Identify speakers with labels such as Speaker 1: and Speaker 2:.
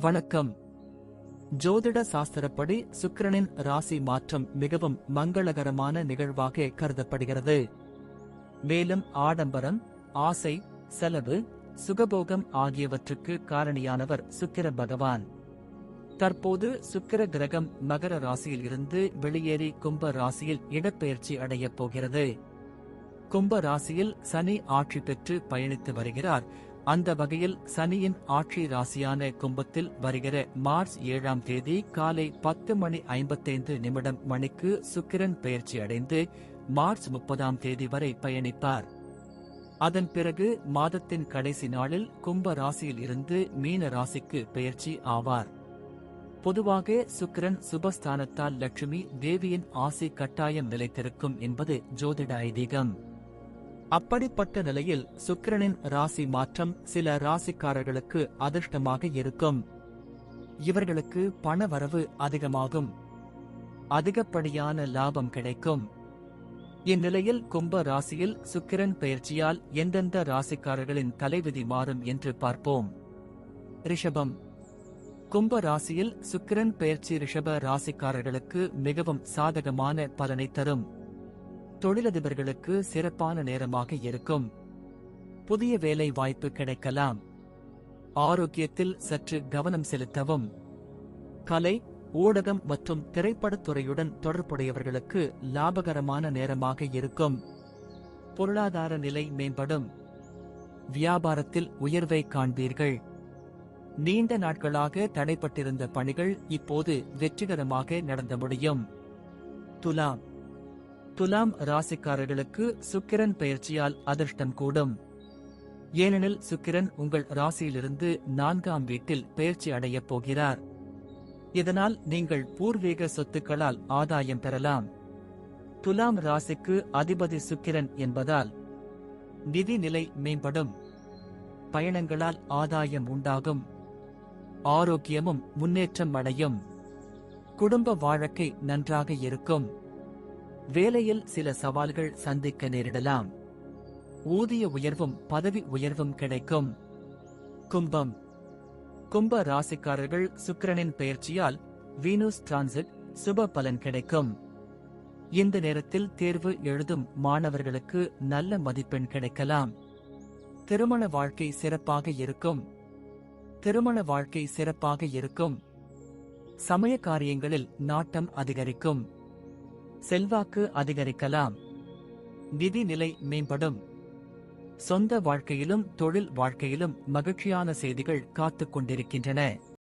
Speaker 1: வணக்கம். ஜோதிட சாஸ்திரப்படி சுக்கிரனின் ராசி மாற்றம் மிகவும் மங்களகரமான நிகழ்வாக கருதப்படுகிறது. மேலும் ஆடம்பரம் ஆசை செலவு சுகபோகம் ஆகியவற்றுக்கு காரணியானவர் சுக்கிர பகவான். தற்போது சுக்கிர கிரகம் மகர ராசியில் இருந்து வெளியேறி கும்ப ராசியில் இடப்பெயர்ச்சி அடையப் போகிறது. கும்ப ராசியில் சனி ஆட்சி பெற்று பயணித்து வருகிறார். அந்த வகையில் சனியின் ஆட்சி ராசியான கும்பத்தில் வருகிற மார்ச் ஏழாம் தேதி காலை பத்து மணி ஐம்பத்தைந்து நிமிடம் மணிக்கு சுக்கிரன் பெயர்ச்சி அடைந்து மார்ச் முப்பதாம் தேதி வரை பயணிப்பார். அதன் பிறகு மாதத்தின் கடைசி நாளில் கும்ப ராசியில் இருந்து மீன ராசிக்கு பெயர்ச்சி ஆவார். பொதுவாக சுக்கிரன் சுபஸ்தானத்தால் லட்சுமி தேவியின் ஆசை கட்டாயம் நிலைத்திருக்கும் என்பது ஜோதிட ஐதீகம். அப்படிப்பட்ட நிலையில் சுக்கிரனின் ராசி மாற்றம் சில ராசிக்காரர்களுக்கு அதிர்ஷ்டமாக இருக்கும். இவர்களுக்கு பண வரவு அதிகமாகும். அதிகப்படியான லாபம் கிடைக்கும். இந்நிலையில் கும்ப ராசியில் சுக்கிரன் பெயர்ச்சியால் எந்தெந்த ராசிக்காரர்களின் தலைவிதி மாறும் என்று பார்ப்போம். ரிஷபம். கும்ப ராசியில் சுக்கிரன் பெயர்ச்சி ரிஷப ராசிக்காரர்களுக்கு மிகவும் சாதகமான பலனை தரும். தொழிலதிபர்களுக்கு சிறப்பான நேரமாக இருக்கும். புதிய வேலை வாய்ப்பு கிடைக்கலாம். ஆரோக்கியத்தில் சற்று கவனம் செலுத்தவும். கலை ஊடகம் மற்றும் திரைப்படத்துறையுடன் தொடர்புடையவர்களுக்கு லாபகரமான நேரமாக இருக்கும். பொருளாதார நிலை மேம்படும். வியாபாரத்தில் உயர்வை காண்பீர்கள். நீண்ட நாட்களாக தடைப்பட்டிருந்த பணிகள் இப்போது வெற்றிகரமாக நடந்த முடியும். துலாம் துலாம் ராசிக்காரர்களுக்கு சுக்கிரன் பயிற்சியால் அதிர்ஷ்டம் கூடும். ஏனெனில் சுக்கிரன் உங்கள் ராசியிலிருந்து நான்காம் வீட்டில் பயிற்சி அடையப் போகிறார். இதனால் நீங்கள் பூர்வீக சொத்துக்களால் ஆதாயம் பெறலாம். துலாம் ராசிக்கு அதிபதி சுக்கிரன் என்பதால் நிதி நிலை மேம்படும். பயணங்களால் ஆதாயம் உண்டாகும். ஆரோக்கியமும் முன்னேற்றம் அடையும். குடும்ப வாழ்க்கை நன்றாக இருக்கும். வேலையில் சில சவால்கள் சந்திக்க நேரிடலாம். ஊதிய உயர்வும் பதவி உயர்வும் கிடைக்கும். கும்பம். கும்ப ராசிக்காரர்கள் சுக்கிரனின் பெயர்ச்சியால் வீனஸ் டிரான்சிட் சுப பலன் கிடைக்கும். இந்த நேரத்தில் தேர்வு எழுதும் மாணவர்களுக்கு நல்ல மதிப்பெண் கிடைக்கலாம். திருமண வாழ்க்கை சிறப்பாக இருக்கும். திருமண வாழ்க்கை சிறப்பாக இருக்கும். சமய காரியங்களில் நாட்டம் அதிகரிக்கும். செல்வாக்கு அதிகரிக்கலாம். நிதி நிலை மேம்படும். சொந்த வாழ்க்கையிலும் தொழில் வாழ்க்கையிலும் மகிழ்ச்சியான செய்திகள் காத்துக் கொண்டிருக்கின்றன.